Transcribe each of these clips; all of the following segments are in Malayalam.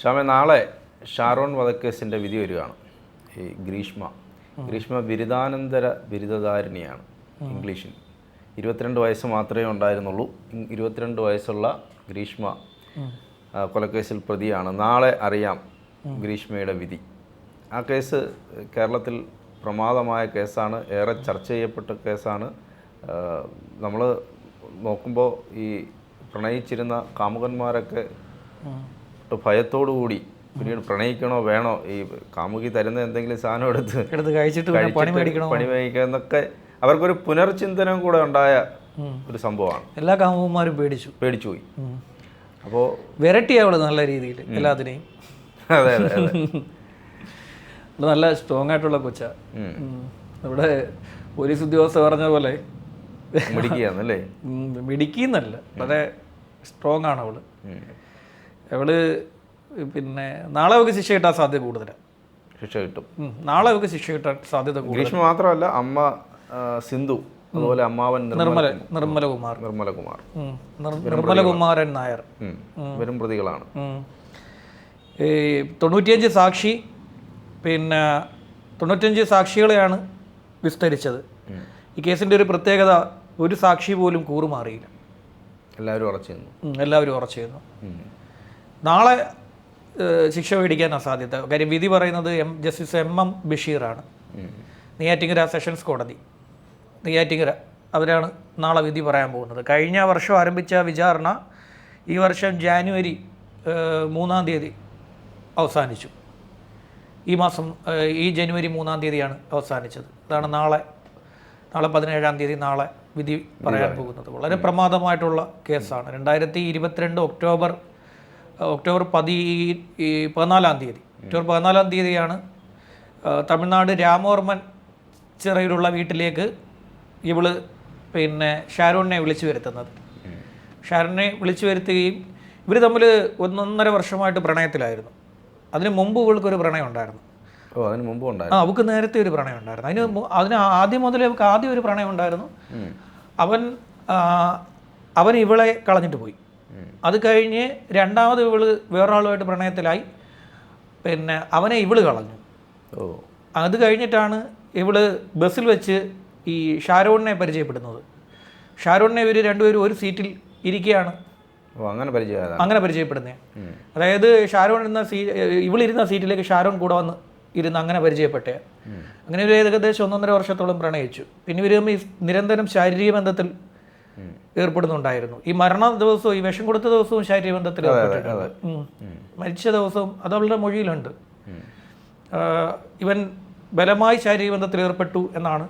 ശ്യാമ നാളെ ഷാറോൺ വധക്കേസിന്റെ വിധി വരികയാണ്. ഈ ഗ്രീഷ്മ. ഗ്രീഷ്മ ബിരുദാനന്തര ബിരുദധാരിണിയാണ് ഇംഗ്ലീഷിൽ. ഇരുപത്തിരണ്ട് വയസ്സ് മാത്രമേ ഉണ്ടായിരുന്നുള്ളൂ. ഇരുപത്തിരണ്ട് വയസ്സുള്ള ഗ്രീഷ്മ കൊലക്കേസിൽ പ്രതിയാണ്. നാളെ അറിയാം ഗ്രീഷ്മയുടെ വിധി. ആ കേസ് കേരളത്തിൽ പ്രമാദമായ കേസാണ്. ഏറെ ചർച്ച ചെയ്യപ്പെട്ട കേസാണ്. നമ്മൾ നോക്കുമ്പോൾ ഈ പ്രണയിച്ചിരുന്ന കാമുകന്മാരൊക്കെ ഭയത്തോടു കൂടി പിന്നീട് പ്രണയിക്കണോ വേണോ? ഈ കാമുകി തരുന്ന എന്തെങ്കിലും സാധനം എടുത്ത് എടുത്ത് കഴിച്ചിട്ട് പണി മേടിക്കണോ? പണി മേടിക്കുക എന്നൊക്കെ അവർക്കൊരു പുനർചിന്തനം കൂടെ ഉണ്ടായ ഒരു സംഭവമാണ്. എല്ലാ കാമുകന്മാരും പേടിച്ചു. പേടിച്ചു പോയി. അപ്പോൾ വെറൈറ്റി അവൾ നല്ല രീതിയിൽ എല്ലാത്തിനെയും. അതെ അതെ നല്ല സ്ട്രോങ് ആയിട്ടുള്ള കൊച്ച. ഉം. പോലീസ് ഉദ്യോഗസ്ഥ പറഞ്ഞ പോലെ മിടിക്കുന്നല്ലേ മിടിക്കുന്നല്ല വളരെ സ്ട്രോങ് ആണ് അവൾ. അവൾ പിന്നെ നാളെ അവൾക്ക് ശിക്ഷ കിട്ടാൻ സാധ്യത കൂടുതലാണ് ശിക്ഷ കിട്ടും. നാളെ അവൾക്ക് ശിക്ഷ കിട്ടാൻ സാധ്യത കൂടുതൽ മാത്രമല്ല അമ്മ സിന്ധു അതുപോലെ അമ്മാവൻ നിർമ്മല നിർമ്മല നിർമ്മലകുമാർ നിർമ്മലകുമാർ നിർമ്മലകുമാരൻ നായർ. വരും പ്രതികളാണ്. ഈ തൊണ്ണൂറ്റിയഞ്ച് സാക്ഷി പിന്നെ തൊണ്ണൂറ്റഞ്ച് സാക്ഷികളെയാണ് വിസ്തരിച്ചത്. ഈ കേസിന്റെ ഒരു പ്രത്യേകത ഒരു സാക്ഷി പോലും കൂറുമാറിയില്ല. എല്ലാവരും ഉറച്ചു എല്ലാവരും ഉറച്ചു. നാളെ ശിക്ഷ മേടിക്കാനാണ് സാധ്യത കാര്യം വിധി പറയുന്നത് എം ജസ്റ്റിസ് എം എം ബഷീറാണ്. നെയ്യാറ്റിങ്ങര നെയ്യാറ്റിങ്കര സെഷൻസ് കോടതി. നെയ്യാറ്റിങ്കര അവരാണ് നാളെ വിധി പറയാൻ പോകുന്നത്. കഴിഞ്ഞ വർഷം ആരംഭിച്ച വിചാരണ ഈ വർഷം ജാനുവരി മൂന്നാം തീയതി അവസാനിച്ചു. ഈ മാസം ഈ ജനുവരി മൂന്നാം തീയതിയാണ് അവസാനിച്ചത്. അതാണ് നാളെ നാളെ പതിനേഴാം തീയതി നാളെ വിധി പറയാൻ. പോകുന്നത്. വളരെ പ്രമാദമായിട്ടുള്ള കേസാണ്. രണ്ടായിരത്തി ഇരുപത്തിരണ്ട് ഒക്ടോബർ ഒക്ടോബർ പതി പതിനാലാം തീയതി. ഒക്ടോബർ പതിനാലാം തീയതിയാണ് തമിഴ്നാട് രാമവർമ്മൻ ചിറയിലുള്ള വീട്ടിലേക്ക് ഇവൾ പിന്നെ ഷാരൂണിനെ വിളിച്ചു വരുത്തുന്നത്. ഷാരൂണിനെ വിളിച്ചു വരുത്തുകയും ഇവർ തമ്മിൽ ഒന്നൊന്നര വർഷമായിട്ട് പ്രണയത്തിലായിരുന്നു. അതിന് മുമ്പ് ഇവൾക്കൊരു പ്രണയം ഉണ്ടായിരുന്നു ഓ അതിന് മുമ്പ് ആ ഉണ്ടായിരുന്നു. അവൾക്ക് നേരത്തെ ഒരു പ്രണയം ഉണ്ടായിരുന്നു അതിന് അതിന് ആദ്യം മുതലേ അവൾക്ക് ആദ്യം ഒരു പ്രണയം ഉണ്ടായിരുന്നു അവൻ അവൻ ഇവളെ കളഞ്ഞിട്ട് പോയി. അത് കഴിഞ്ഞ് രണ്ടാമത് ഇവൾ വേറൊരാളുമായിട്ട് പ്രണയത്തിലായി. പിന്നെ അവനെ ഇവൾ കളഞ്ഞു. ഓ. അത് കഴിഞ്ഞിട്ടാണ് ഇവൾ ബസ്സിൽ വെച്ച് ഈ ഷാരോണിനെ പരിചയപ്പെടുന്നത്. ഷാരോണിനെ ഇവർ രണ്ടുപേരും ഒരു സീറ്റിൽ ഇരിക്കുകയാണ് അങ്ങനെ അങ്ങനെ പരിചയപ്പെടുന്നേ. അതായത് ഷാരോൺ ഇരുന്ന സീ ഇവളിരുന്ന സീറ്റിലേക്ക് ഷാരോൺ കൂടെ വന്ന് ഇരുന്ന് അങ്ങനെ പരിചയപ്പെട്ടേ. അങ്ങനെ ഒരു ഏകദേശം ഒന്നൊന്നര വർഷത്തോളം പ്രണയിച്ചു. പിന്നെ ഇവർ നിരന്തരം ശാരീരിക ബന്ധത്തിൽ ഏർപ്പെടുന്നുണ്ടായിരുന്നു. ഈ മരണ ദിവസവും ഈ വിഷം കൊടുത്ത ദിവസവും ശാരീരിക ബന്ധത്തിൽ മരിച്ച ദിവസവും അത് അവളുടെ മൊഴിയിലുണ്ട്. ഇവൻ ബലമായി ശാരീരിക ബന്ധത്തിൽ ഏർപ്പെട്ടു എന്നാണ്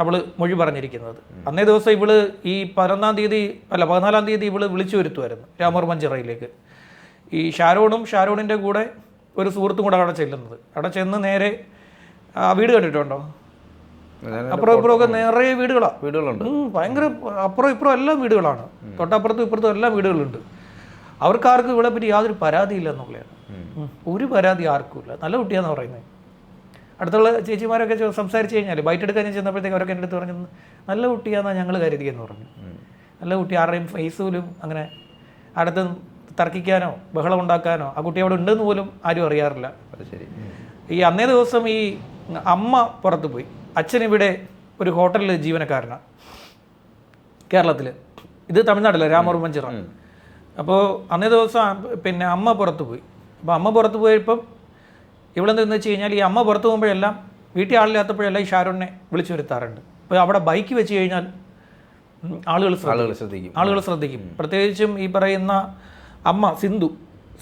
അവൾ മൊഴി പറഞ്ഞിരിക്കുന്നത്. അന്നേ ദിവസം ഇവൾ ഈ പതിനൊന്നാം തീയതി അല്ല പതിനാലാം തീയതി ഇവൾ വിളിച്ചു വരുത്തുമായിരുന്നു രാമർ മഞ്ചിറയിലേക്ക് ഈ ഷാരോണും ഷാരോണിന്റെ കൂടെ ഒരു സുഹൃത്തും കൂടെ അവിടെ ചെല്ലുന്നത്. അവിടെ ചെന്ന് നേരെ ആ വീട് കണ്ടിട്ടുണ്ടോ? അപ്പുറം ഇപ്പുറം ഒക്കെ നിറയെ വീടുകളാണ് വീടുകളുണ്ട്. ഭയങ്കര അപ്പുറം ഇപ്പുറം എല്ലാം വീടുകളാണ്. തൊട്ടപ്പുറത്തും ഇപ്പുറത്തും എല്ലാം വീടുകളുണ്ട്. അവർക്കാർക്കും ഇവിടെ പറ്റി യാതൊരു പരാതിയില്ല എന്നുള്ളതാണ്. ഒരു പരാതി ആർക്കും ഇല്ല നല്ല കുട്ടിയാന്ന് പറയുന്നത് അടുത്തുള്ള ചേച്ചിമാരൊക്കെ സംസാരിച്ച് കഴിഞ്ഞാൽ ബൈറ്റ് എടുക്കാൻ ഞാൻ ചെന്നപ്പോഴത്തേക്ക് അവരൊക്കെ എന്റെ അടുത്ത് പറഞ്ഞു നല്ല കുട്ടിയാന്നാണ് ഞങ്ങൾ കരുതിയെന്ന് പറഞ്ഞു. നല്ല കുട്ടി ആരുടെയും ഫേസിലും അങ്ങനെ അടുത്ത് തർക്കിക്കാനോ ബഹളം ഉണ്ടാക്കാനോ ആ കുട്ടി അവിടെ ഉണ്ടെന്ന് പോലും ആരും അറിയാറില്ല. ശരി. ഈ അന്നേ ദിവസം ഈ അമ്മ പുറത്ത് പോയി അച്ഛൻ ഇവിടെ ഒരു ഹോട്ടലിൽ ജീവനക്കാരനാണ് കേരളത്തിൽ ഇത് തമിഴ്നാട്ടിലെ രാമവർമ്മഞ്ചിറ അപ്പോൾ അന്നേ ദിവസം പിന്നെ അമ്മ പുറത്ത് പോയി. അപ്പോൾ അമ്മ പുറത്ത് പോയപ്പം ഇവളെന്തെന്ന് വെച്ച് കഴിഞ്ഞാൽ ഈ അമ്മ പുറത്ത് പോകുമ്പോഴെല്ലാം വീട്ടിൽ ആളില്ലാത്തപ്പോഴെല്ലാം ഈ ഷാരൂണിനെ വിളിച്ചു വരുത്താറുണ്ട്. അപ്പോൾ അവിടെ ബൈക്ക് വെച്ച് കഴിഞ്ഞാൽ ആളുകൾ ആളുകൾ ശ്രദ്ധിക്കും. ആളുകൾ ശ്രദ്ധിക്കും. പ്രത്യേകിച്ചും ഈ പറയുന്ന അമ്മ സിന്ധു.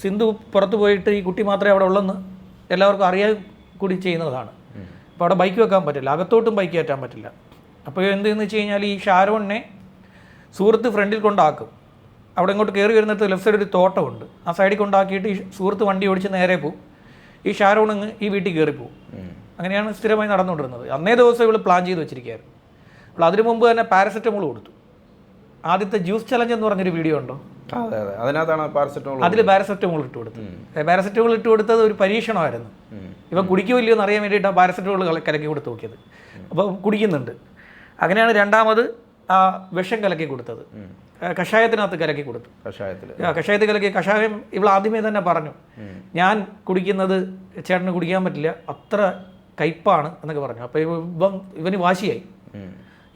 സിന്ധു പുറത്ത് പോയിട്ട് ഈ കുട്ടി മാത്രമേ അവിടെ ഉള്ളെന്ന് എല്ലാവർക്കും അറിയാൻ കൂടി ചെയ്യുന്നതാണ്. അപ്പോൾ അവിടെ ബൈക്ക് വെക്കാൻ പറ്റില്ല. അകത്തോട്ടും ബൈക്ക് കയറ്റാൻ പറ്റില്ല. അപ്പോൾ എന്തെന്ന് വെച്ച് കഴിഞ്ഞാൽ ഈ ഷാരോണിനെ സുഹൃത്ത് ഫ്രണ്ടിൽ കൊണ്ടാക്കും. അവിടെ ഇങ്ങോട്ട് കയറി വരുന്നിടത്ത് ലെഫ്റ്റ് സൈഡ് ഒരു തോട്ടമുണ്ട് ആ സൈഡിൽ കൊണ്ടാക്കിയിട്ട് ഈ സുഹൃത്ത് വണ്ടി ഓടിച്ച് നേരെ പോവും. ഈ ഷാരോൺ അങ്ങ് ഈ വീട്ടിൽ കയറി പോകും അങ്ങനെയാണ് സ്ഥിരമായി നടന്നുകൊണ്ടിരുന്നത്. അന്നേ ദിവസം ഇവൾ പ്ലാൻ ചെയ്ത് വെച്ചിരിക്കുകയായിരുന്നു. അപ്പോൾ അതിനു മുമ്പ് തന്നെ പാരസെറ്റമോൾ കൊടുത്തു. ആദ്യത്തെ ജ്യൂസ് ചലഞ്ച് എന്ന് പറഞ്ഞൊരു വീഡിയോ ഉണ്ടോ? അതെ അതെ. അതിനകത്താണ് പാരസെറ്റമോൾ അതിൽ പാരസെറ്റമോൾ ഇട്ട് കൊടുത്തു പാരസെറ്റമോൾ ഇട്ട് കൊടുത്തത് ഒരു പരീക്ഷണമായിരുന്നു. ഇവൻ കുടിക്കുമല്ലോ എന്ന് അറിയാൻ വേണ്ടിയിട്ടാണ് പാരസെറ്റമോൾ കലക്കി കൊടുത്ത് നോക്കിയത്. അപ്പോൾ കുടിക്കുന്നുണ്ട്. അങ്ങനെയാണ് രണ്ടാമത് ആ വിഷം കലക്കി കൊടുത്തത്. കഷായത്തിനകത്ത് കലക്കി കൊടുത്തു. കഷായത്തിൽ കഷായത്തിൽ കലക്കി. കഷായം ഇവൾ ആദ്യമേ തന്നെ പറഞ്ഞു ഞാൻ കുടിക്കുന്നത് ചേട്ടന് കുടിക്കാൻ പറ്റില്ല അത്ര കയ്പാണ് എന്നൊക്കെ പറഞ്ഞു. അപ്പോൾ ഇവൻ ഇവന് വാശിയായി.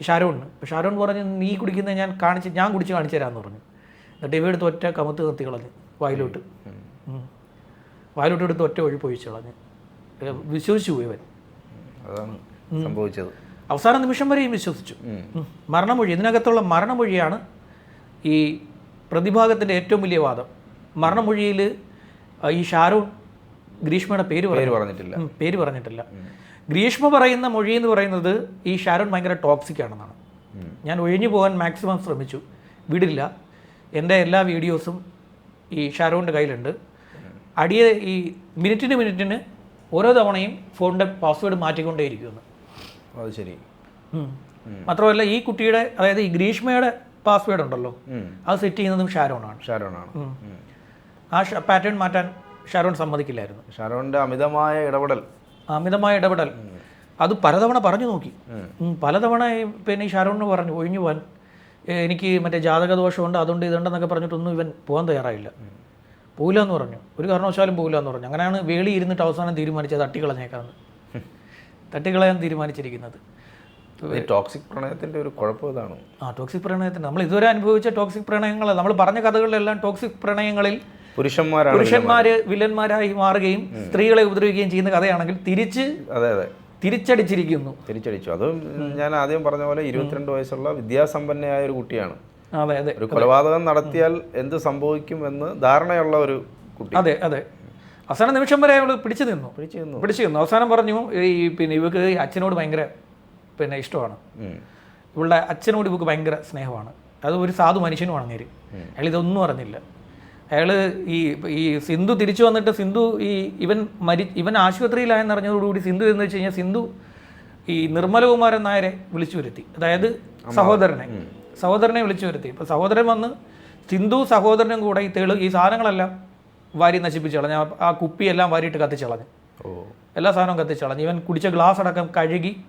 ഷാരോണിന്. ഷാരോൺ പറഞ്ഞു നീ കുടിക്കുന്നത് ഞാൻ കാണിച്ച് ഞാൻ കുടിച്ച് കാണിച്ചു തരാമെന്ന് പറഞ്ഞു. എന്നിട്ട് ഇവ എടുത്ത് ഒറ്റ കമത്ത് നിർത്തി കളഞ്ഞ് വായിലോട്ട്. വായിലോട്ട് എടുത്ത് ഒറ്റ ഒഴിപ്പ് ഒഴിച്ച് കളഞ്ഞ്. വിശ്വസിച്ചു ഇവൻ സംഭവിച്ചത്. അവസാന നിമിഷം വരെയും വിശ്വസിച്ചു. മരണമൊഴി ഇതിനകത്തുള്ള മരണമൊഴിയാണ് ഈ പ്രതിഭാഗത്തിന്റെ ഏറ്റവും വലിയ വാദം. മരണമൊഴിയിൽ ഈ ഷാരൂൺ ഗ്രീഷ്മയുടെ പേര് പേര് പറഞ്ഞിട്ടില്ല. പേര് പറഞ്ഞിട്ടില്ല. ഗ്രീഷ്മ പറയുന്ന മൊഴി എന്ന് പറയുന്നത് ഈ ഷാരൂൺ ഭയങ്കര ടോക്സിക് ആണെന്നാണ്. ഞാൻ ഒഴിഞ്ഞു പോകാൻ മാക്സിമം ശ്രമിച്ചു. വിടില്ല. എന്റെ എല്ലാ വീഡിയോസും ഈ ഷാരോണിന്റെ കയ്യിലുണ്ട്. അടിയ ഈ മിനിറ്റിന് മിനിറ്റിന് ഓരോ തവണയും ഫോണിന്റെ പാസ്വേഡ് മാറ്റിക്കൊണ്ടേയിരിക്കുമെന്ന് അത് ശരി. മാത്രമല്ല ഈ കുട്ടിയുടെ അതായത് ഈ ഗ്രീഷ്മയുടെ പാസ്വേഡ് ഉണ്ടല്ലോ അത് സെറ്റ് ചെയ്യുന്നതും ഷാരോണാണ്. ഷാരോണാണ്. ആ പാറ്റേൺ മാറ്റാൻ ഷാരോൺ സമ്മതിക്കില്ലായിരുന്നു. ഷാരോണിന്റെ അമിതമായ ഇടപെടൽ. അമിതമായ ഇടപെടൽ. അത് പലതവണ പറഞ്ഞു നോക്കി. പലതവണ പിന്നെ ഈ ഷാരോണിന് പറഞ്ഞു ഒഴിഞ്ഞു പോകാൻ എനിക്ക് മറ്റേ ജാതക ദോഷമുണ്ട് അതുകൊണ്ട് ഇതുണ്ടെന്നൊക്കെ പറഞ്ഞിട്ടൊന്നും ഇവൻ പോകാൻ തയ്യാറായില്ല. പോകില്ല എന്ന് പറഞ്ഞു. ഒരു കാരണവശാലും പോകില്ല എന്ന് പറഞ്ഞു. അങ്ങനെയാണ് വേളി ഇരുന്നിട്ട് അവസാനം തീരുമാനിച്ചത് തട്ടിക്കളഞ്ഞേക്കാന്ന്. തട്ടിക്കളയാൻ തീരുമാനിച്ചിരിക്കുന്നത്. ടോക്സിക് പ്രണയത്തിന്റെ ഒരു കുഴപ്പം ഇതാണ്? ആ ടോക്സിക് പ്രണയത്തിന്റെ നമ്മൾ ഇതുവരെ അനുഭവിച്ച ടോക്സിക് പ്രണയങ്ങൾ നമ്മൾ പറഞ്ഞ കഥകളിലെല്ലാം ടോക്സിക് പ്രണയങ്ങളിൽ പുരുഷന്മാരാണ് പുരുഷന്മാർ വില്ലന്മാരായി മാറുകയും സ്ത്രീകളെ ഉപദ്രവിക്കുകയും ചെയ്യുന്ന കഥയാണെങ്കിൽ തിരിച്ച് അതെ അതെ. തിരിച്ചടിച്ചിരിക്കുന്നു. തിരിച്ചടിച്ചു. അത് ഞാൻ ആദ്യം പറഞ്ഞ പോലെ ഇരുപത്തിരണ്ട് വയസ്സുള്ള വിദ്യാസമ്പന്നയായ ഒരു കുട്ടിയാണ്. അതെ അതെ ഒരു കൊലപാതകം നടത്തിയാൽ എന്ത് സംഭവിക്കും എന്ന് ധാരണയുള്ള ഒരു കുട്ടി. അതെ അതെ. അവസാന നിമിഷം വരെ അയാൾ പിടിച്ചു നിന്നു. പിടിച്ചു നിന്നു. പിടിച്ചു നിന്നു. അവസാനം പറഞ്ഞു ഈ പിന്നെ ഇവക്ക് അച്ഛനോട് ഭയങ്കര പിന്നെ ഇഷ്ടമാണ്. ഇവളുടെ അച്ഛനോട് ഇവക്ക് ഭയങ്കര സ്നേഹമാണ്. അത് ഒരു സാധു മനുഷ്യനുമാണ് നേര് അയാൾ ഇതൊന്നും അറിഞ്ഞില്ല. അയാൾ ഈ ഈ സിന്ധു തിരിച്ചു വന്നിട്ട് സിന്ധു ഈ ഇവൻ മരി ഇവൻ ആശുപത്രിയിലായെന്ന് അറിഞ്ഞതോടുകൂടി സിന്ധു എന്ന് വെച്ച് കഴിഞ്ഞാൽ സിന്ധു ഈ നിർമ്മലകുമാരൻ നായരെ വിളിച്ചു വരുത്തി. അതായത് സഹോദരനെ. സഹോദരനെ വിളിച്ചു വരുത്തി. ഇപ്പോൾ സഹോദരൻ വന്ന് സിന്ധു സഹോദരനും കൂടെ ഈ തെളു ഈ സാധനങ്ങളെല്ലാം വാരി നശിപ്പിച്ച് കളഞ്ഞു. ആ- കുപ്പിയെല്ലാം വാരിയിട്ട് കത്തിച്ച് കളഞ്ഞു. ഓ. എല്ലാ സാധനവും കത്തിച്ച് കളഞ്ഞു. ഇവൻ കുടിച്ച ഗ്ലാസ് അടക്കം കഴുകി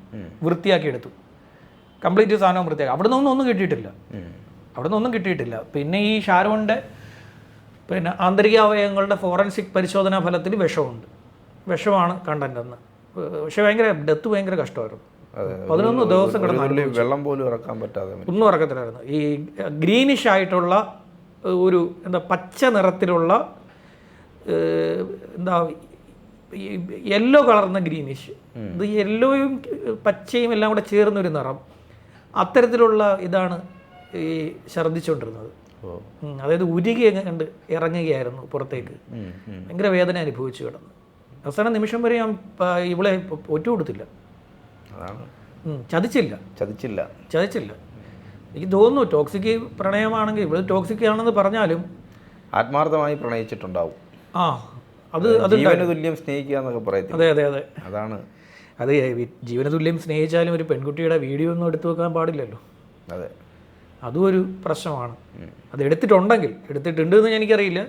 വൃത്തിയാക്കി എടുത്തു. കംപ്ലീറ്റ് സാധനവും വൃത്തിയാക്കി. അവിടെ നിന്നൊന്നും ഒന്നും കിട്ടിയിട്ടില്ല. അവിടെ നിന്നൊന്നും കിട്ടിയിട്ടില്ല. പിന്നെ ഈ ഷാരോണിന്റെ പിന്നെ ആന്തരിക അവയവങ്ങളുടെ ഫോറൻസിക് പരിശോധനാ ഫലത്തിൽ വിഷമുണ്ട് വിഷമാണ് കണ്ടന്റ് എന്ന് പക്ഷെ ഭയങ്കര ഡെത്ത് ഭയങ്കര കഷ്ടമായിരുന്നു. പതിനൊന്ന് ദിവസം കിടന്നു വെള്ളം പോലും ഇറക്കാൻ പറ്റാതെ. ഒന്നും ഇറക്കത്തില്ലായിരുന്നു. ഈ ഗ്രീനിഷ് ആയിട്ടുള്ള ഒരു എന്താ പച്ച നിറത്തിലുള്ള എന്താ യെല്ലോ കളർന്ന ഗ്രീനിഷ്. ഇത് യെല്ലോയും പച്ചയും എല്ലാം കൂടെ ചേർന്നൊരു നിറം. അത്തരത്തിലുള്ള ഇതാണ് ഈ ഛർദ്ദിച്ചുകൊണ്ടിരുന്നത്. അതായത് ഉരുകി കണ്ട് ഇറങ്ങുകയായിരുന്നു പുറത്തേക്ക്. ഭയങ്കര വേദന അനുഭവിച്ചു കിടന്നു. അവസാന നിമിഷം വരെ ഞാൻ ഇവളെ ഒറ്റ കൊടുത്തില്ല. ചതിച്ചില്ല. ചതിച്ചില്ല. ചതിച്ചില്ല. എനിക്ക് തോന്നുന്നു ടോക്സിക് പ്രണയമാണെങ്കിൽ ഇവിടെ ടോക്സിക് ആണെന്ന് പറഞ്ഞാലും ആത്മാർത്ഥമായി പ്രണയിച്ചിട്ടുണ്ടാവും. ആ അത് അത് തുല്യം സ്നേഹിക്കുക എന്നൊക്കെ പറയത്തില്ല? അതെ അതെ അതെ. അതാണ്. അത് ജീവനതുല്യം സ്നേഹിച്ചാലും ഒരു പെൺകുട്ടിയുടെ വീഡിയോ ഒന്നും എടുത്തു വെക്കാൻ പാടില്ലല്ലോ. അതെ. അതും ഒരു പ്രശ്നമാണ് അത് എടുത്തിട്ടുണ്ടെങ്കിൽ എടുത്തിട്ടുണ്ട് എന്ന് എനിക്കറിയില്ല.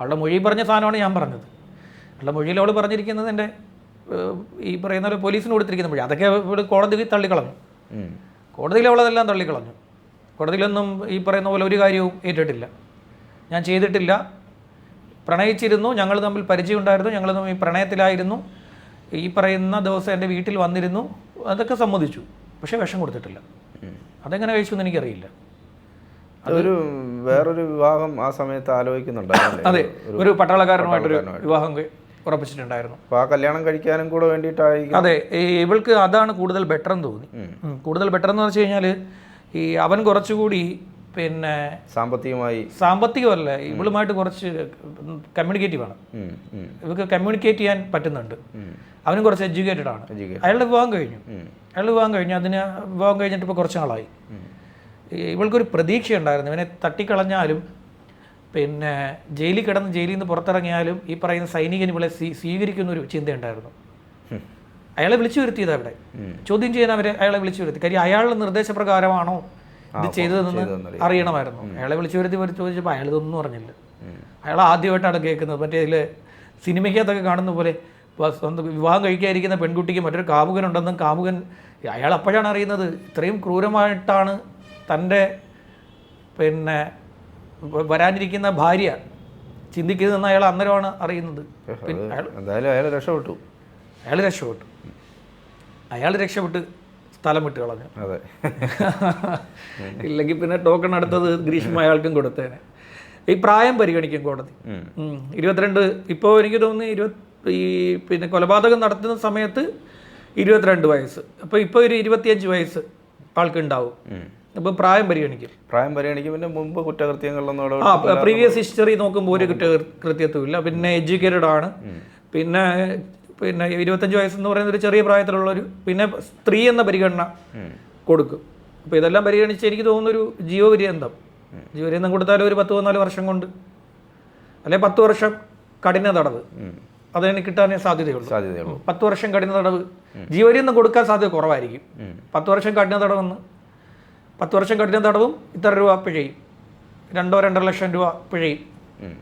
അവളുടെ മൊഴി പറഞ്ഞ സാധനമാണ് ഞാൻ പറഞ്ഞത്. അവളുടെ മൊഴിയിൽ അവൾ പറഞ്ഞിരിക്കുന്നത് എന്റെ ഈ പറയുന്ന പോലെ പോലീസിന് കൊടുത്തിരിക്കുന്ന മൊഴി. അതൊക്കെ ഇവിടെ കോടതി തള്ളിക്കളഞ്ഞു. കോടതിയിൽ അവളതെല്ലാം തള്ളിക്കളഞ്ഞു. കോടതിയിലൊന്നും ഈ പറയുന്ന പോലെ ഒരു കാര്യവും ഏറ്റിട്ടില്ല. ഞാൻ ചെയ്തിട്ടില്ല. പ്രണയിച്ചിരുന്നു. ഞങ്ങൾ തമ്മിൽ പരിചയമുണ്ടായിരുന്നു ഞങ്ങൾ തമ്മിൽ പ്രണയത്തിലായിരുന്നു. ഈ പറയുന്ന ദിവസം എന്റെ വീട്ടിൽ വന്നിരുന്നു. അതൊക്കെ സമ്മതിച്ചു. പക്ഷേ വിഷം കൊടുത്തിട്ടില്ല. അതെങ്ങനെ കഴിച്ചു എന്ന് എനിക്കറിയില്ല. അതൊരു വേറൊരു വിവാഹം ആ സമയത്ത് ആലോചിക്കുന്നുണ്ട് അതെ ഒരു പട്ടാളക്കാരനുമായിട്ടൊരു വിവാഹം ഉറപ്പിച്ചിട്ടുണ്ടായിരുന്നു. അപ്പൊ ആ കല്യാണം കഴിക്കാനും കൂടെ വേണ്ടിയിട്ടായിരിക്കും. അതെ ഇവൾക്ക് അതാണ് കൂടുതൽ ബെറ്റർ എന്ന് തോന്നി കൂടുതൽ ബെറ്റർ എന്ന് വെച്ച് കഴിഞ്ഞാൽ ഈ അവൻ കുറച്ചുകൂടി പിന്നെ സാമ്പത്തികമായി സാമ്പത്തികമല്ല ഇവളുമായിട്ട് കുറച്ച് കമ്മ്യൂണിക്കേറ്റീവ് ആണ്. ഇവർക്ക് കമ്മ്യൂണിക്കേറ്റ് ചെയ്യാൻ പറ്റുന്നുണ്ട്. അവനും കുറച്ച് എഡ്യൂക്കേറ്റഡ് ആണ്. അയാളുടെ വിവാഹം കഴിഞ്ഞു. അയാളുടെ വിവാഹം കഴിഞ്ഞു. അതിന് വിവാഹം കഴിഞ്ഞിട്ട് ഇപ്പോൾ കുറച്ച് നാളായി. ഇവൾക്കൊരു പ്രതീക്ഷ ഉണ്ടായിരുന്നു ഇവനെ തട്ടിക്കളഞ്ഞാലും പിന്നെ ജയിലിൽ കിടന്ന് ജയിലിൽ നിന്ന് പുറത്തിറങ്ങിയാലും ഈ പറയുന്ന സൈനികൻ ഇവളെ സ്വീ സ്വീകരിക്കുന്ന ഒരു ചിന്തയുണ്ടായിരുന്നു അയാളെ വിളിച്ചു വരുത്തിയത് അവിടെ. ചോദ്യം ചെയ്യാൻ അവരെ അയാളെ വിളിച്ചു വരുത്തി. കാര്യം അയാളുടെ നിർദ്ദേശപ്രകാരമാണോ ഇത് ചെയ്തതെന്ന് അറിയണമായിരുന്നു. അയാളെ വിളിച്ചു വരുത്തി ചോദിച്ചപ്പോൾ അയാൾ ഇതൊന്നും അറിഞ്ഞില്ല അയാൾ ആദ്യമായിട്ടാണ് കേൾക്കുന്നത്. മറ്റേ ഇതിൽ സിനിമയ്ക്കകത്തൊക്കെ കാണുന്ന പോലെ സ്വന്തം വിവാഹം കഴിക്കാതിരിക്കുന്ന പെൺകുട്ടിക്ക് മറ്റൊരു കാമുകനുണ്ടെന്നും കാമുകൻ അയാൾ അപ്പോഴാണ് അറിയുന്നത് ഇത്രയും ക്രൂരമായിട്ടാണ് തന്റെ പിന്നെ വരാനിരിക്കുന്ന ഭാര്യ ചിന്തിക്കുന്നതെന്ന് അയാൾ അന്നേരമാണ് അറിയുന്നത്. പിന്നെ അയാൾ എന്തായാലും അയാൾ രക്ഷപ്പെട്ടു. അയാൾ രക്ഷപ്പെട്ടു. അയാൾ രക്ഷപ്പെട്ട് സ്ഥലം വിട്ട് കളഞ്ഞു. അതെ. ഇല്ലെങ്കിൽ പിന്നെ ടോക്കൺ അടുത്തത് ഗ്രീഷ്മ അയാൾക്കും കൊടുത്തേനെ. ഈ പ്രായം പരിഗണിക്കും കോടതി. ഇരുപത്തിരണ്ട് ഇപ്പോൾ എനിക്ക് തോന്നുന്നു ഇരുപത്തി ഈ പിന്നെ കൊലപാതകം നടത്തുന്ന സമയത്ത് ഇരുപത്തിരണ്ട് വയസ്സ്. അപ്പോൾ ഇപ്പോൾ ഒരു ഇരുപത്തിയഞ്ച് വയസ്സ് ആൾക്ക് ഉണ്ടാവും ഉം. അപ്പോൾ പ്രായം പരിഗണിക്കും. പ്രായം പരിഗണിക്കും പിന്നെ മുമ്പ് കുറ്റകൃത്യങ്ങളിലൊന്നും ആ പ്രീവിയസ് ഹിസ്റ്ററി നോക്കുമ്പോൾ ഒരു കുറ്റ കൃത്യത്വമില്ല. പിന്നെ എഡ്യൂക്കേറ്റഡ് ആണ്. പിന്നെ പിന്നെ ഇരുപത്തഞ്ച് വയസ്സെന്ന് പറയുന്ന ഒരു ചെറിയ പ്രായത്തിലുള്ളൊരു പിന്നെ സ്ത്രീ എന്ന പരിഗണന കൊടുക്കും. അപ്പോൾ ഇതെല്ലാം പരിഗണിച്ച് എനിക്ക് തോന്നുന്നൊരു ജീവപര്യന്തം ജീവപര്യന്തം കൊടുത്താലും ഒരു പത്ത് പതിനാല് വർഷം കൊണ്ട് അല്ലെ പത്ത് വർഷം കഠിന തടവ്. അതിന് കിട്ടാനേ സാധ്യതയുള്ളൂ. സാധ്യതയുള്ളൂ. പത്ത് വർഷം കഠിന തടവ്. ജീവപര്യന്തം കൊടുക്കാൻ സാധ്യത കുറവായിരിക്കും. പത്ത് വർഷം കഠിന തടവെന്ന് പത്ത് വർഷം കഠിന തടവും ഇത്ര രൂപ പിഴയും. രണ്ടോ രണ്ടര ലക്ഷം രൂപ പിഴയും.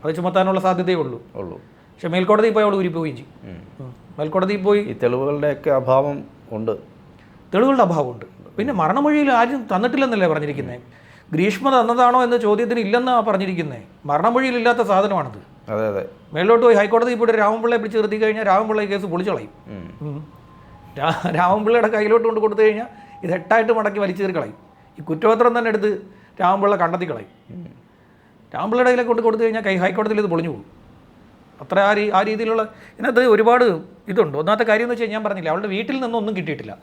അത് ചുമത്താനുള്ള സാധ്യതയേ ഉള്ളൂ. ഉള്ളൂ. പക്ഷെ മേൽക്കോടതി പോയി അവൾ ഊരിപ്പോവുകയും ചെയ്യും. മേൽക്കോടതിയിൽ പോയി ഈ തെളിവുകളുടെയൊക്കെ അഭാവം ഉണ്ട്. തെളിവുകളുടെ അഭാവമുണ്ട് പിന്നെ മരണമൊഴിയിൽ ആരും തന്നിട്ടില്ലെന്നല്ലേ പറഞ്ഞിരിക്കുന്നത് ഗ്രീഷ്മ തന്നതാണോ എന്ന ചോദ്യത്തിന് ഇല്ലെന്നാണ് പറഞ്ഞിരിക്കുന്നത് മരണമൊഴിയിൽ ഇല്ലാത്ത സാധനമാണിത്. അതെ അതെ. മേലോട്ട് പോയി ഹൈക്കോടതി പോയിട്ട് രാമൻപിള്ളയെ പിടിച്ച് നിർത്തി കഴിഞ്ഞാൽ രാമൻപിള്ള കേസ് പൊളിച്ചു കളയും ഉം. ഉം. കയ്യിലോട്ട് കൊണ്ട് കൊടുത്തു കഴിഞ്ഞാൽ ഇത് എട്ടായിട്ട് മടക്കി വലിച്ചു കളയും. ഈ കുറ്റപത്രം തന്നെ എടുത്ത് രാമപിള്ള കണ്ടെത്തി കളയും. രാമപിള്ളയുടെ കയ്യിലേക്ക് കൊണ്ട് കൊടുത്തു കഴിഞ്ഞാൽ കൈ ഹൈക്കോടതിയിൽ ഇത് പൊളിഞ്ഞു പോകും. അത്ര ആ രീ ആ രീതിയിലുള്ള ഇതിനകത്ത് ഒരുപാട് ഇതുണ്ട്. ഒന്നാമത്തെ കാര്യം എന്ന് വെച്ചാൽ ഞാൻ പറഞ്ഞില്ല അവളുടെ വീട്ടിൽ നിന്നൊന്നും കിട്ടിയിട്ടില്ല.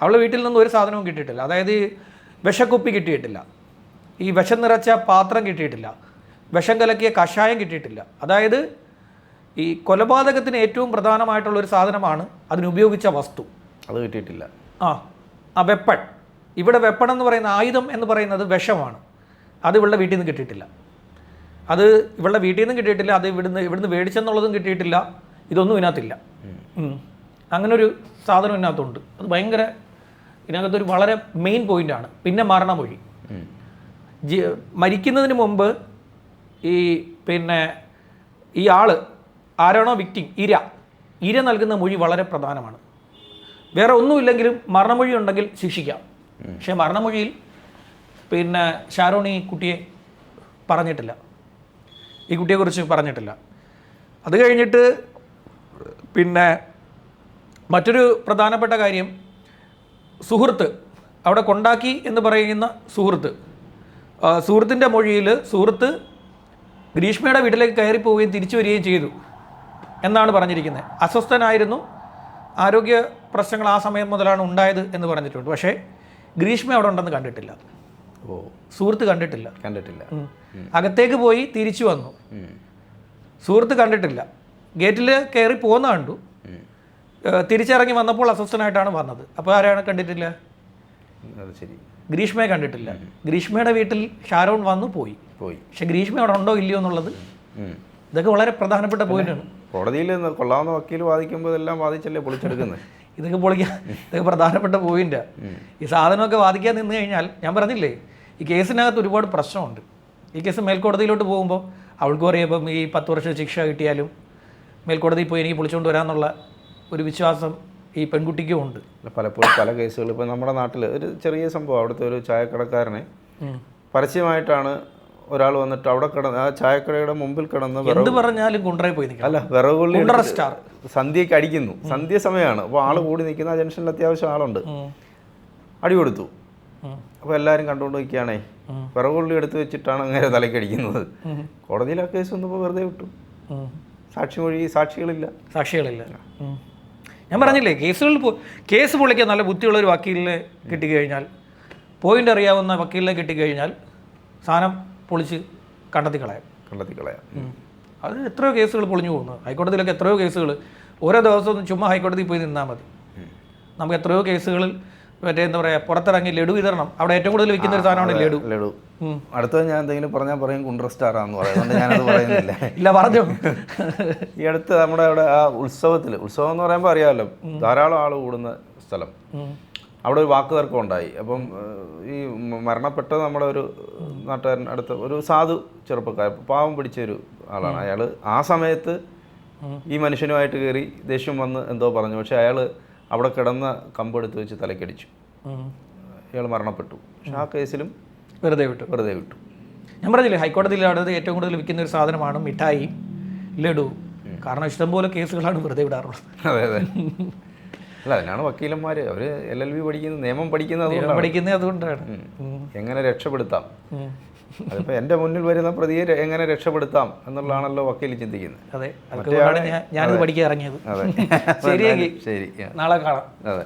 അവളുടെ വീട്ടിൽ നിന്നും ഒരു സാധനവും കിട്ടിയിട്ടില്ല. അതായത് വിഷക്കുപ്പി കിട്ടിയിട്ടില്ല. ഈ വിഷം നിറച്ച പാത്രം കിട്ടിയിട്ടില്ല. വിഷം കലക്കിയ കഷായം കിട്ടിയിട്ടില്ല. അതായത് ഈ കൊലപാതകത്തിന് ഏറ്റവും പ്രധാനമായിട്ടുള്ള ഒരു സാധനമാണ് അതിനുപയോഗിച്ച വസ്തു. അത് കിട്ടിയിട്ടില്ല. ആ ആ വെപ്പൺ. ഇവിടെ വെപ്പൺ എന്ന് പറയുന്ന ആയുധം എന്ന് പറയുന്നത് വിഷമാണ്. അത് ഇവളുടെ വീട്ടിൽ നിന്ന് കിട്ടിയിട്ടില്ല. അത് ഇവളുടെ വീട്ടിൽ നിന്നും കിട്ടിയിട്ടില്ല അത് ഇവിടുന്ന് ഇവിടുന്ന് മേടിച്ചെന്നുള്ളതും കിട്ടിയിട്ടില്ല. ഇതൊന്നും ഇതിനകത്തില്ല. അങ്ങനൊരു സാധനം ഇതിനകത്തുണ്ട്. അത് ഭയങ്കര ഇതിനകത്തൊരു വളരെ മെയിൻ പോയിന്റാണ് പിന്നെ മരണമൊഴി. ജി മരിക്കുന്നതിന് മുമ്പ് ഈ പിന്നെ ഈ ആൾ ആരാണോ വിക്ടിം ഇര. ഇര നൽകുന്ന മൊഴി വളരെ പ്രധാനമാണ്. വേറെ ഒന്നുമില്ലെങ്കിലും മരണമൊഴി ഉണ്ടെങ്കിൽ ശിക്ഷിക്കാം. പക്ഷേ മരണമൊഴിയിൽ പിന്നെ ഷാരോൺ ഈ കുട്ടിയെ പറഞ്ഞിട്ടില്ല. ഈ കുട്ടിയെക്കുറിച്ച് പറഞ്ഞിട്ടില്ല. അത് കഴിഞ്ഞിട്ട് പിന്നെ മറ്റൊരു പ്രധാനപ്പെട്ട കാര്യം സുഹൃത്ത് അവിടെ കൊണ്ടാക്കി എന്ന് പറയുന്ന സുഹൃത്ത്. സുഹൃത്തിന്റെ മൊഴിയിൽ സുഹൃത്ത് ഗ്രീഷ്മയുടെ വീട്ടിലേക്ക് കയറി പോവുകയും തിരിച്ചു വരികയും ചെയ്തു എന്നാണ് പറഞ്ഞിരിക്കുന്നത്. അസ്വസ്ഥനായിരുന്നു. ആരോഗ്യ പ്രശ്നങ്ങൾ ആ സമയം മുതലാണ് ഉണ്ടായത് എന്ന് പറഞ്ഞിട്ടുണ്ട്. പക്ഷേ ഗ്രീഷ്മ അവിടെ ഉണ്ടെന്ന് കണ്ടിട്ടില്ല. ഓ. സുഹൃത്ത് കണ്ടിട്ടില്ല. കണ്ടിട്ടില്ല. അകത്തേക്ക് പോയി തിരിച്ചു വന്നു. സുഹൃത്ത് കണ്ടിട്ടില്ല. ഗേറ്റിൽ കയറി പോകുന്ന കണ്ടു. തിരിച്ചിറങ്ങി വന്നപ്പോൾ അസ്വസ്ഥനായിട്ടാണ് വന്നത്. അപ്പോൾ ആരാണ് കണ്ടിട്ടില്ല? ശരി. ഗ്രീഷ്മയെ കണ്ടിട്ടില്ല. ഗ്രീഷ്മയുടെ വീട്ടിൽ ഷാരോൺ വന്നു പോയി. പോയി. പക്ഷെ ഗ്രീഷ്മ അവിടെ ഉണ്ടോ ഇല്ലയോ എന്നുള്ളത് ഇതൊക്കെ വളരെ പ്രധാനപ്പെട്ട പോയിന്റാണ്. കോടതിയിൽ കൊള്ളാവുന്ന വക്കീൽ വാദിക്കുമ്പോൾ ഇതെല്ലാം വാദിച്ചല്ലേ പൊളിച്ചെടുക്കുന്നത്? ഇതൊക്കെ പൊളിക്കാൻ ഇതൊക്കെ പ്രധാനപ്പെട്ട പോയിന്റ് ഈ സാധനമൊക്കെ വാദിക്കാൻ നിന്ന് കഴിഞ്ഞാൽ ഞാൻ പറഞ്ഞില്ലേ ഈ കേസിനകത്ത് ഒരുപാട് പ്രശ്നമുണ്ട്. ഈ കേസ് മേൽക്കോടതിയിലോട്ട് പോകുമ്പോൾ അവൾക്ക് പറയുമ്പം ഇപ്പം ഈ പത്ത് വർഷം ശിക്ഷ കിട്ടിയാലും മേൽക്കോടതിയിൽ പോയി എനിക്ക് പൊളിച്ചുകൊണ്ട് വരാമെന്നുള്ള ഒരു വിശ്വാസം ഈ പെൺകുട്ടിക്കും ഉണ്ട്. പലപ്പോഴും പല കേസുകൾ ഇപ്പോൾ നമ്മുടെ നാട്ടിൽ ഒരു ചെറിയ സംഭവം അവിടുത്തെ ഒരു ചായക്കടക്കാരനെ പരസ്യമായിട്ടാണ് ഒരാൾ വന്നിട്ട് അവിടെ കിടന്ന് ആ ചായക്കടയുടെ മുമ്പിൽ കിടന്ന് എന്ത് പറഞ്ഞാലും കുണ്ടറയിൽ പോയി അല്ല വിറകുള്ളി സന്ധ്യക്ക് സ്റ്റാർ. സന്ധ്യയ്ക്ക് അടിക്കുന്നു. സന്ധ്യ സമയമാണ്. അപ്പോൾ ആൾ കൂടി നിൽക്കുന്ന ആ ജംഗ്ഷനിൽ അത്യാവശ്യം ആളുണ്ട്. അടി കൊടുത്തു. അപ്പോൾ എല്ലാവരും കണ്ടുകൊണ്ട് നിൽക്കുകയാണേ. വിറകുള്ളി എടുത്ത് വെച്ചിട്ടാണ് അങ്ങനെ തലക്കടിക്കുന്നത് കോടതിയിൽ ആ കേസ് വന്നപ്പോൾ വെറുതെ വിട്ടു. സാക്ഷിമൊഴി സാക്ഷികളില്ല. സാക്ഷികളില്ല. ഉം. ഞാൻ പറഞ്ഞില്ലേ കേസുകളിൽ കേസ് പൊളിക്കാൻ നല്ല ബുദ്ധിയുള്ള ഒരു വക്കീലിനെ കിട്ടിക്കഴിഞ്ഞാൽ പോയിന്റ് അറിയാവുന്ന വക്കീലിനെ കിട്ടിക്കഴിഞ്ഞാൽ സാധനം പൊളിച്ച് കണ്ടെത്തി കളയാം കണ്ടെത്തി കളയാം അത് എത്രയോ കേസുകൾ പൊളിഞ്ഞു പോകുന്നു. ഹൈക്കോടതിയിലൊക്കെ എത്രയോ കേസുകൾ ഓരോ ദിവസവും ചുമ്മാ ഹൈക്കോടതിയിൽ പോയി നിന്നാൽ മതി. നമുക്ക് എത്രയോ കേസുകളിൽ മറ്റേ എന്താ പറയുക പുറത്തിറങ്ങി ലഡു വിതരണം. അവിടെ ഏറ്റവും കൂടുതൽ വിൽക്കുന്ന ഒരു സാധനമാണ് ലഡു. ലഡു. അടുത്തത് ഞാൻ എന്തെങ്കിലും പറഞ്ഞാൽ പറയും കുണ്ടർ സ്റ്റാറാന്ന് പറയുന്നത് ഞാനത് പറയുന്നില്ല. ഇല്ല പറഞ്ഞു. ഈ അടുത്ത് നമ്മുടെ അവിടെ ആ ഉത്സവത്തിൽ ഉത്സവം എന്ന് പറയുമ്പോൾ അറിയാമല്ലോ ധാരാളം ആൾ കൂടുന്ന സ്ഥലം. അവിടെ ഒരു വാക്ക് തർക്കം ഉണ്ടായി അപ്പം ഈ മരണപ്പെട്ട നമ്മുടെ ഒരു നാട്ടുകാരൻ അടുത്ത ഒരു സാധു ചെറുപ്പക്കാരൻ പാവം പിടിച്ച ഒരു ആളാണ് അയാൾ ആ സമയത്ത് ഈ മനുഷ്യനുമായിട്ട് കയറി ദേഷ്യം വന്ന് എന്തോ പറഞ്ഞു. പക്ഷെ അയാൾ അവിടെ കിടന്ന കമ്പെടുത്ത് വെച്ച് തലക്കടിച്ചു. ഇയാൾ മരണപ്പെട്ടു. പക്ഷെ ആ കേസിലും വെറുതെ വിട്ടു. വെറുതെ വിട്ടു. ഞാൻ പറഞ്ഞില്ലേ ഹൈക്കോടതിയിൽ അടുത്ത് ഏറ്റവും കൂടുതൽ വിൽക്കുന്ന ഒരു സാധനമാണ് മിഠായി ലഡു. കാരണം ഇഷ്ടംപോലെ കേസുകളാണ് വെറുതെ വിടാറുള്ളത്. അതെ അതെ. അല്ല അതിനാണ് വക്കീലന്മാർ അവർ എൽ എൽ ബി പഠിക്കുന്നത് നിയമം പഠിക്കുന്നത് പഠിക്കുന്നത് അതുകൊണ്ടാണ്. എങ്ങനെ രക്ഷപ്പെടുത്താം? അതിപ്പോ അതിപ്പോൾ എന്റെ മുന്നിൽ വരുന്ന പ്രതിയെ എങ്ങനെ രക്ഷപ്പെടുത്താം എന്നുള്ളതാണല്ലോ വക്കീൽ ചിന്തിക്കുന്നത്. അതെ ഞാനിത് പഠിക്കാൻ ഇറങ്ങിയത്. അതെ. ശരി. നാളെ കാണാം. അതെ.